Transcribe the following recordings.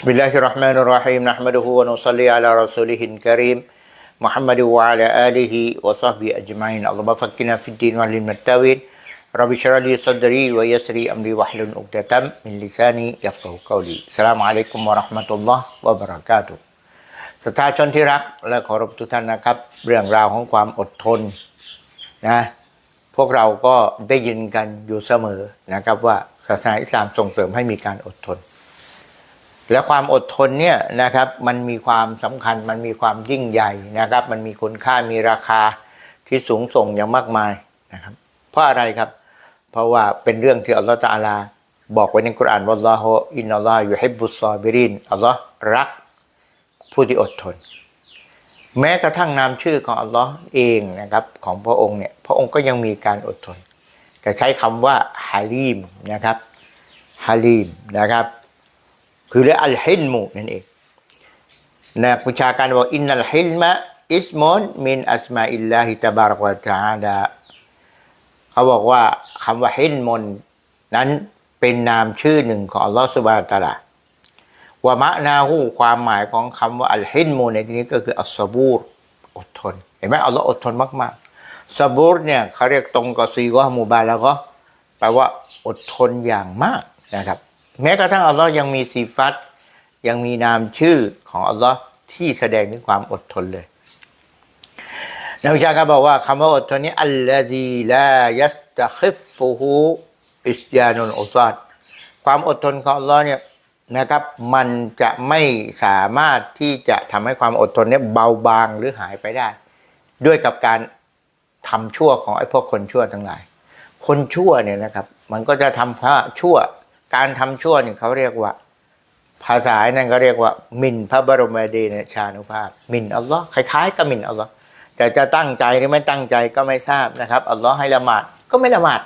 بسم الله الرحمن الرحيم نحمده ونصلي على رسوله الكريم محمد وعلى آله وصحبه أجمعين اللهم فقنا في الدين وعلمنا التاويل رب اشرح لي صدري ويسر لي أمري واحلل عقدة من لساني يفقه قولي السلام عليكم ورحمة الله وبركاته สถาชนที่รักและเคารพทุกท่านนะครับ เรื่องราวของความอดทนนะพวกเราก็ได้ยินกันอยู่เสมอนะครับว่าศาสนาอิสลามส่งเสริมให้มีการอดทน และความอดทนเนี่ยนะครับมันมีความสำคัญมันมีความยิ่งใหญ่นะครับ มันมีคุณค่ามีราคาที่สูงส่งอย่างมากมายนะครับ เพราะอะไรครับ เพราะว่าเป็นเรื่องที่อัลลอฮฺตะอาลา บอกไว้ในกุรอานว่าอัลลอฮฺอินนัลลอฮฺยุฮิบบุซอบิรินอัลลอฮ์รักผู้ที่อดทน แม้กระทั่งนามชื่อของอัลลอฮ์เองนะครับของพระองค์เนี่ยพระองค์ก็ยังมีการอดทน แต่ใช้คำว่าฮาลีมนะครับฮาลีมนะครับ คือเรียกอัลฮิลมุนั่นเองนักวิชาการบอกอินนัลฮิลมะอิสมอนมินอัสมาอิลลาฮิตะบารกวะตาลาเขาบอกว่าคำว่าฮิลมนนั้นเป็นนามชื่อหนึ่งของอัลลอฮฺสุบานะฮูวะตะอาลาวะมะนาหูความหมายของคำว่าอัลฮิลมูในที่นี้ก็คืออัสซบูรอดทน เห็นไหมอัลลอฮ์อดทนมากๆซบูรเนี่ยเขาเรียกตรงกับซีกะมูบาแล้วก็แปลว่าอดทนอย่างมากนะครับ แม้กระทั่งอัลลอฮ์ยังมีสีฟัตยังมีนามชื่อของอัลลอฮ์ที่แสดงถึงความอดทนเลยนักวิชาการบอกว่าคำว่าอดทนนี้อัลลอฮีลายัสตะคิฟฟูฮูอิสยานุนอุซาดความอดทนของอัลลอฮ์เนี่ยนะครับมันจะไม่สามารถที่จะทำให้ความอดทนเนี่ยเบาบางหรือหายไปได้ ด้วยกับการทำชั่วของไอ้พวกคนชั่วทั้งหลาย คนชั่วเนี่ยนะครับ มันก็จะทำพระชั่ว การทำชั่วนี่เขาเรียกว่า ภาษานั่นก็เรียกว่ามินพระบรมเดชานุภาพมินอัลลอฮ์คล้ายๆกับมินอัลลอฮ์แต่จะตั้งใจหรือไม่ตั้งใจก็ไม่ทราบนะครับอัลลอฮ์ให้ละหมาดก็ไม่ละหมาด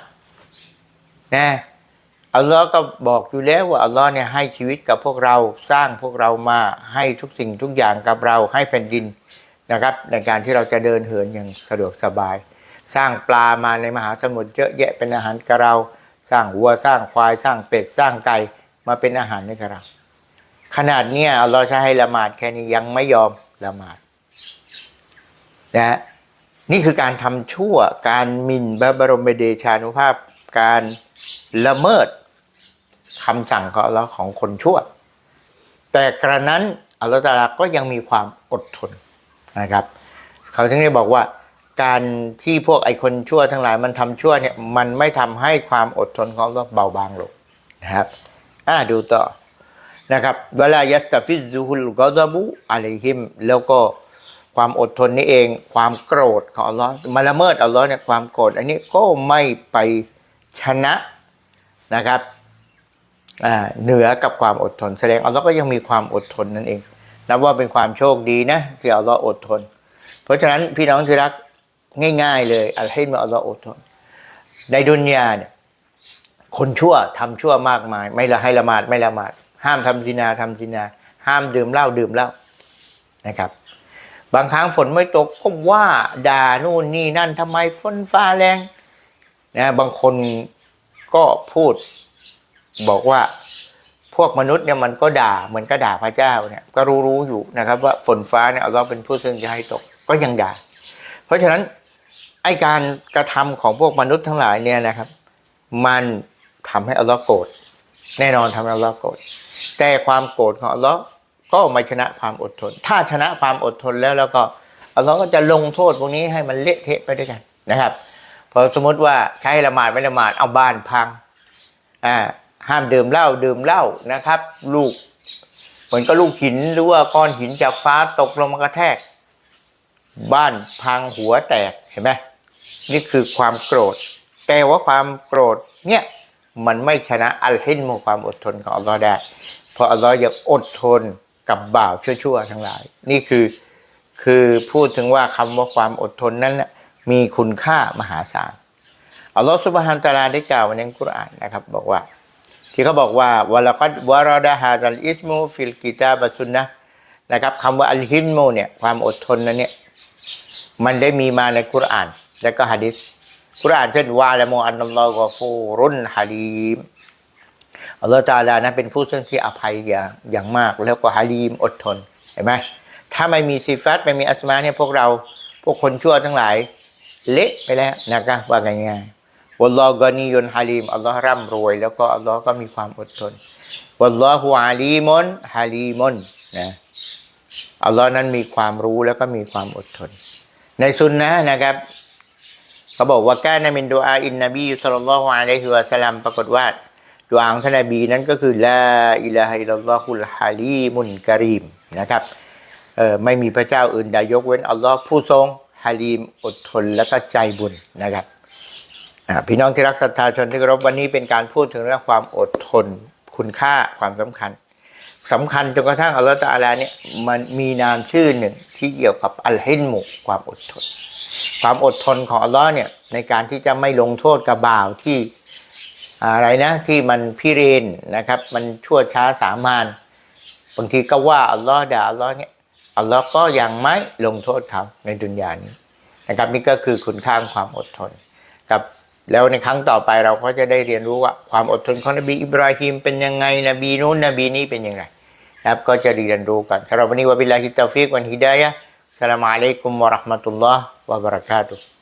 นะอัลลอฮ์ก็บอกอยู่แล้วว่าอัลลอฮ์เนี่ยให้ชีวิตกับพวกเราสร้างพวกเรามาให้ทุกสิ่งทุกอย่างกับเราให้แผ่นดินนะครับ ในการที่เราจะเดินเหินอย่างสะดวกสบาย สร้างปลามาในมหาสมุทรเยอะแยะเป็นอาหารกับเรา สร้างวัวสร้างควายสร้างเป็ดสร้างไก่มาเป็นอาหารให้กับเราขนาดเนี้ยอัลลอฮ์จะให้ละหมาดแค่นี้ยังไม่ยอมละหมาดนะนี่คือการทำชั่วการมินพระบรมเดชานุภาพ การละเมิดคำสั่งของอัลลอฮ์ของคนชั่ว แต่กระนั้นอัลลอฮ์ตะอาลาก็ยังมีความอดทนนะครับ เขาถึงได้บอกว่า การที่พวกไอ้คนชั่วทั้งหลายมันทำชั่วเนี่ยมันไม่ทำให้ความอดทนของอัลลอฮ์เบาบางลงนะครับอ่าดูต่อนะครับเวลายัสตฟิซุฮุลกอดบุอะลัยฮิมแล้วก็ความอดทนนี่เอง ความโกรธของอัลลอฮ์มาละเมิดอัลลอฮ์เนี่ยความโกรธอันนี้ก็ไม่ไปชนะนะครับอ่าเหนือกับความอดทน แสดงอัลลอฮ์ก็ยังมีความอดทนนั่นเองนับว่าเป็นความโชคดีนะที่อัลลอฮ์อดทน เพราะฉะนั้นพี่น้องที่รัก ง่าย ๆ เลยอัลฮิมอัลลอฮ์อดทนในดุนยาเนี่ยคนชั่วทำชั่วมากมาย ไม่ละให้ละหมาดไม่ละหมาด ห้ามทำจินาทำจินา ห้ามดื่มเหล้าดื่มเหล้านะครับ บางครั้งฝนไม่ตกก็ว่าด่านู่นนี่นั่นทำไมฝนฟ้าแรงนะบางคนก็พูดบอกว่าพวกมนุษย์เนี่ยมันก็ด่าเหมือนก็ด่าพระเจ้าเนี่ยก็รู้รู้อยู่นะครับ ว่าฝนฟ้าเนี่ยเราเป็นผู้ซึ่งจะให้ตกก็ยังด่า เพราะฉะนั้น ไอการกระทำของพวกมนุษย์ทั้งหลายเนี่ยนะครับ มันทำให้อัลลอฮ์โกรธแน่นอนทำให้อัลลอฮ์โกรธแต่ความโกรธของอัลลอฮ์ก็ไม่ชนะความอดทน ถ้าชนะความอดทนแล้วแล้วก็อัลลอฮ์ก็จะลงโทษพวกนี้ให้มันเละเทะไปด้วยกันนะครับพอสมมติว่าใช้ละหมาดไม่ละหมาดเอาบ้านพังอ่าห้ามดื่มเหล้าดื่มเหล้านะครับ ลูกเหมือนก็ลูกหินหรือว่าก้อนหินจากฟ้าตกลงมากระแทก บ้านพังหัวแตกเห็นไหม นี่คือความโกรธ แต่ว่าความโกรธเนี่ยมันไม่ชนะอัลฮินมูความอดทนของอัลลอฮ์ได้ เพราะอัลลอฮ์ยังอดทนกับบ่าวชั่วๆทั้งหลาย นี่คือคือพูดถึงว่าคำว่าความอดทนนั้นน่ะมีคุณค่ามหาศาลอัลลอฮ์สุบฮานตะลาได้กล่าวไว้ในกุรอานนะครับ บอกว่า ที่เขาบอกว่าวะลกัดวะรอดะฮาดัลอิสมูฟิลกิตาบะซุนนะนะครับคำว่าอัลฮินมูเนี่ยความอดทนนั้นเนี่ยมันได้มีมาในกุรอาน และก็ฮะดิษกุรอานเช่นวาละโมอันนัลลอฮฺกอฟูรุนฮะลีมอัลลอฮฺตาลานะเป็นผู้ซึ่งที่อภัยอย่างอย่างมาก แล้วก็ฮาลีมอดทนเห็นไหมถ้าไม่มีซิฟัตไม่มีอัสมาเนี่ยพวกเราพวกคนชั่วทั้งหลายเละไปแล้วนะครับว่าง่ายๆวัลลอฮ์กานียนฮาลีมอัลลอฮ์ร่ำรวย แล้วก็อัลลอฮ์ก็มีความอดทนวัลลอฮุอาลีมุนฮาลีมุนนะอัลลอฮ์นั้นมีความรู้แล้วก็มีความอดทน ในซุนนะนะครับ เขาบอกว่าการนมินดูอาอินนบีสุลต่านละฮ์อะลัยฮิวะสัลลัมปรากฏว่าดูอาของท่านนบีนั้นก็คือลาอิลาฮะอิลลัลลอฮุลฮาลีมุนกะรีมนะครับเออไม่มีพระเจ้าอื่นใดยกเว้นอัลลอฮ์ผู้ทรงฮาลีมอดทนและก็ใจบุญนะครับพี่น้องที่รักศรัทธาชนที่เคารพวันนี้เป็นการพูดถึงเรื่องความอดทนคุณค่าความสำคัญสำคัญจนกระทั่งอัลลอฮ์ตะอาลาเนี่ยมันมีนามชื่อหนึ่งที่เกี่ยวกับอัลฮินมุความอดทน ความอดทนของอัลลอฮ์เนี่ยในการที่จะไม่ลงโทษกับบ่าวที่อะไรนะที่มันพิเรนนะครับ มันชั่วช้าสามานบางทีก็ว่าอัลลอฮ์ด่าอัลลอฮ์เนี่ยอัลลอฮ์ก็ยังไม่ลงโทษเขาในดุนยานี้นะครับนี่ก็คือคุณค่าความอดทนกับแล้วในครั้งต่อไปเราก็จะได้เรียนรู้ว่าความอดทนของนบีอิบราฮิมเป็นยังไงนบีนู้นนบีนี้เป็นยังไงนะครับก็จะเรียนรู้กันสำหรับวันนี้วะบิลลาฮิตตาฟิกวันฮิดายะสลามอะลัยกุมวะราะห์มะตุลลอฮ์ wa.